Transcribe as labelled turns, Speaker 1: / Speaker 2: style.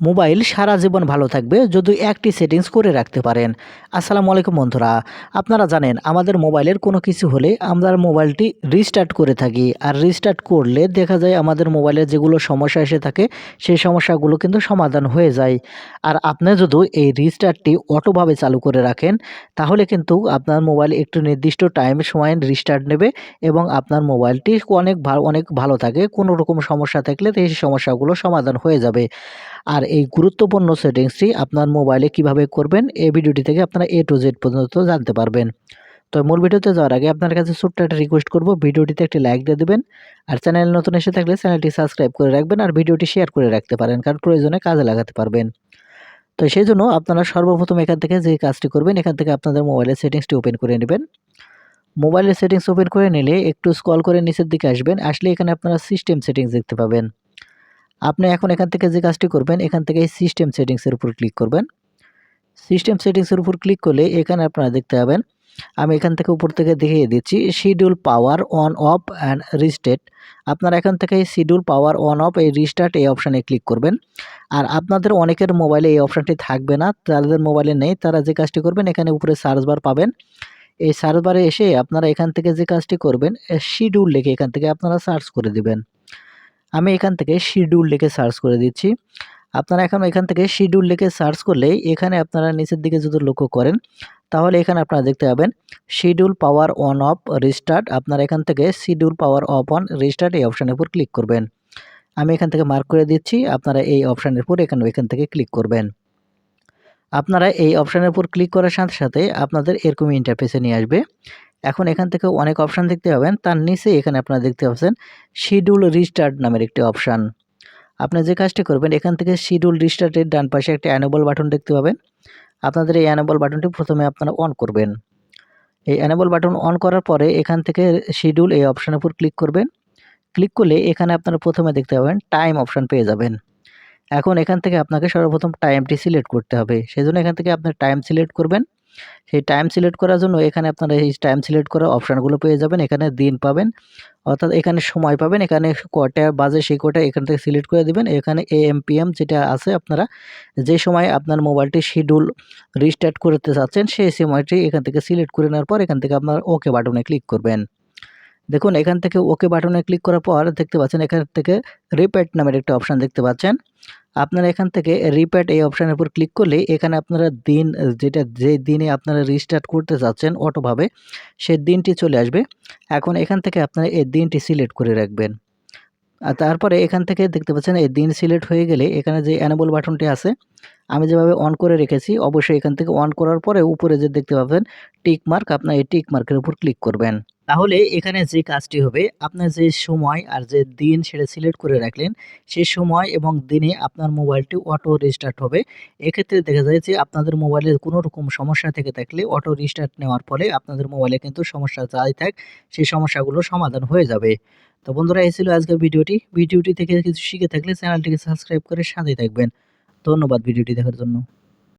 Speaker 1: Mobile সারা জীবন ভালো থাকবে যদি একটি সেটিংস করে রাখতে পারেন। আসসালামু আলাইকুম বন্ধুরা, আপনারা জানেন আমাদের মোবাইলের কোনো কিছু হলে আমরা মোবাইলটি রিস্টার্ট করে থাকি। আর রিস্টার্ট করলে দেখা যায় আমাদের মোবাইলের যেগুলো সমস্যা এসে থাকে, সেই সমস্যাগুলো কিন্তু সমাধান হয়ে যায়। আর আপনি যদি এই রিস্টার্টটি অটোভাবে চালু করে রাখেন, তাহলে কিন্তু আপনার মোবাইল একটু নির্দিষ্ট টাইম সময় রিস্টার্ট নেবে এবং আপনার মোবাইলটি অনেক অনেক ভালো থাকে। কোনো রকম সমস্যা থাকলে সেই সমস্যাগুলো সমাধান হয়ে যাবে। আর এই গুরুত্বপূর্ণ সেটিংসটি আপনার মোবাইলে কীভাবে করবেন, এই ভিডিওটি থেকে আপনারা এ টু জেড পর্যন্ত জানতে পারবেন। তো মূল ভিডিওতে যাওয়ার আগে আপনার কাছে ছোট্ট একটা রিকোয়েস্ট করব, ভিডিওটিতে একটি লাইক দিয়ে দেবেন। আর চ্যানেল নতুন এসে থাকলে চ্যানেলটি সাবস্ক্রাইব করে রাখবেন আর ভিডিওটি শেয়ার করে রাখতে পারেন, কারণ প্রয়োজনে কাজে লাগাতে পারবেন। তো সেই জন্য আপনারা সর্বপ্রথম এখান থেকে যে কাজটি করবেন, এখান থেকে আপনাদের মোবাইলের সেটিংসটি ওপেন করে নেবেন। মোবাইলের সেটিংস ওপেন করে নিলে একটু স্কল করে নিচের দিকে আসবেন, আসলে এখানে আপনারা সিস্টেম সেটিংস দেখতে পাবেন। আপনি এখন এখান থেকে যে কাজটি করবেন, এখান থেকে সিস্টেম সেটিংসের উপর ক্লিক করবেন। সিস্টেম সেটিংসের উপর ক্লিক করলে এখানে আপনারা দেখতে পাবেন, আমি এখান থেকে উপর থেকে দেখিয়ে দিচ্ছি schedule power on off and restart আপনারা এখান থেকে শিডিউল পাওয়ার অন অফ এই রিস্টার্ট এই অপশানে ক্লিক করবেন। আর আপনাদের অনেকের মোবাইলে এই অপশানটি থাকবে না তাদের মোবাইলে নেই, তারা যে কাজটি করবেন, এখানে উপরে সার্চ বার পাবেন। এই সার্চ বারে এসে আপনারা এখান থেকে যে কাজটি করবেন শিডিউল লিখে এখান থেকে আপনারা সার্চ করে দিবেন। আমি এখান থেকে শিডিউল লিখে সার্চ করে দিচ্ছি। আপনারা এখন এখান থেকে শিডিউল লিখে সার্চ করলে এখানে আপনারা নিচের দিকে যদি লক্ষ্য করেন, তাহলে এখানে আপনারা দেখতে পাবেন schedule power on off restart আপনারা এখান থেকে schedule power off on restart এই অপশানের উপর ক্লিক করবেন। আমি এখান থেকে মার্ক করে দিচ্ছি, আপনারা এই অপশানের উপর এখানে, এখান থেকে ক্লিক করবেন। আপনারা এই অপশানের উপর ক্লিক করার সাথে সাথে আপনাদের এরকমই ইন্টারফেসে নিয়ে আসবে। এখন এখান থেকে অনেক অপশান দেখতে পাবেন। তার নিচে এখানে আপনারা দেখতে পাচ্ছেন শিডিউল রিস্টার্ট নামের একটি অপশান আপনি যে কাজটি করবেন, এখান থেকে শিডিউল রিস্টার্টের ডান পাশে একটা অ্যানেবল বাটন দেখতে পাবেন। আপনাদের এই অ্যানেবল বাটনটি প্রথমে আপনারা অন করবেন। এই অ্যানেবল বাটন অন করার পরে এখান থেকে শিডিউল এই অপশানের উপর ক্লিক করবেন। ক্লিক করলে এখানে আপনারা প্রথমে দেখতে পাবেন টাইম অপশান পেয়ে যাবেন। এখন এখান থেকে আপনাকে সর্বপ্রথম টাইমটি সিলেক্ট করতে হবে। সেজন্য এখান থেকে আপনার টাইম সিলেক্ট করবেন। সেই টাইম সিলেক্ট করার জন্য এখানে আপনারা এই টাইম সিলেক্ট করা অপশানগুলো পেয়ে যাবেন। এখানে দিন পাবেন, অর্থাৎ এখানে সময় পাবেন। এখানে কটা বাজে সেই কটা এখান থেকে সিলেক্ট করে দেবেন। এখানে এ এম যেটা আছে, আপনারা যে সময় আপনার মোবাইলটি শিডিউল রিস্টার্ট করতে চাচ্ছেন, সেই সময়টি এখান থেকে সিলেক্ট করে নেওয়ার পর এখান থেকে আপনার ওকে বাটনে ক্লিক করবেন। দেখুন, এখান থেকে ওকে বাটনে ক্লিক করার পর দেখতে পাচ্ছেন, এখান থেকে রিপ্যাট নামের একটা অপশান দেখতে পাচ্ছেন। আপনারা এখান থেকে রিপ্যাট এই অপশানের উপর ক্লিক করলে এখানে আপনারা দিন, যেটা যে দিনে আপনারা রিস্টার্ট করতে চাচ্ছেন অটোভাবে সে দিনটি চলে আসবে। এখন এখান থেকে আপনারা এই দিনটি সিলেক্ট করে রাখবেন। আর তারপরে এখান থেকে দেখতে পাচ্ছেন, এই দিন সিলেক্ট হয়ে গেলে এখানে যে অ্যানেবল বাটনটি আছে, আমি যেভাবে অন করে রেখেছি, অবশ্যই এখান থেকে অন করার পরে উপরে যে দেখতে পাবেন টিক মার্ক আপনার এই টিক মার্কের উপর ক্লিক করবেন। তাহলে এখানে যে কাজটি হবে আপনার যে সময় আর যে দিন সেটা সিলেক্ট করে রাখলেন সেই সময় এবং দিনে আপনার মোবাইলটি অটো রিস্টার্ট হবে। এক্ষেত্রে দেখা যায় যে আপনাদের মোবাইলে কোনো রকম সমস্যা থেকে থাকলে অটো রিস্টার্ট নেওয়ার ফলে আপনাদের মোবাইলে কিন্তু সমস্যা যাই থাক, সেই সমস্যাগুলো সমাধান হয়ে যাবে। তো বন্ধুরা, এই ছিল আজকের ভিডিওটি। ভিডিওটি থেকে কিছু শিখে থাকলে চ্যানেলটিকে সাবস্ক্রাইব করে সাথে থাকবেন। ধন্যবাদ ভিডিওটি দেখার জন্য।